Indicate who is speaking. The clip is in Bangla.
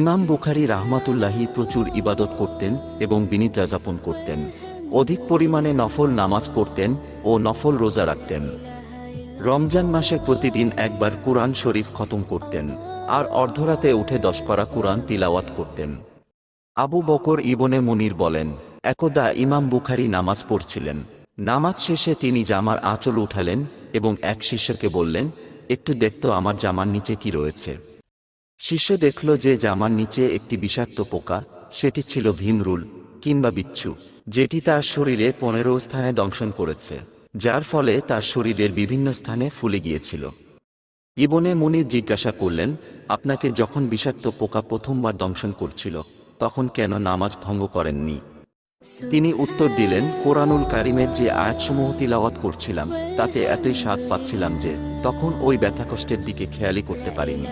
Speaker 1: ইমাম বুখারি রাহমাতুল্লাহি প্রচুর ইবাদত করতেন এবং বিনিদ্রা যাপন করতেন। অধিক পরিমাণে নফল নামাজ পড়তেন ও নফল রোজা রাখতেন। রমজান মাসে প্রতিদিন একবার কুরআন শরীফ খতম করতেন আর অর্ধরাতে উঠে দশ করা কুরআন তিলাওয়াত করতেন। আবু বকর ইবনে মুনির বলেন, একদা ইমাম বুখারি নামাজ পড়ছিলেন। নামাজ শেষে তিনি জামার আঁচল উঠালেন এবং এক শিষ্যকে বললেন, একটু দেখতো আমার জামার নিচে কি রয়েছে শিষ্য দেখল যে জামার নিচে একটি বিষাক্ত পোকা, সেটি ছিল ভীমরুল কিংবা বিচ্ছু, যেটি তার শরীরে পনেরো স্থানে দংশন করেছে, যার ফলে তার শরীরের বিভিন্ন স্থানে ফুলে গিয়েছিল। ইবনে মুনির জিজ্ঞাসা করলেন, আপনাকে যখন বিষাক্ত পোকা প্রথমবার দংশন করছিল, তখন কেন নামাজ ভঙ্গ করেননি? তিনি উত্তর দিলেন, কোরআনুল কারিমের যে আয়াতসমূহ তিলাওয়াত করছিলাম, তাতে এতই স্বাদ পাচ্ছিলাম যে, তখন ওই ব্যথাকষ্টের দিকে খেয়ালই করতে পারিনি।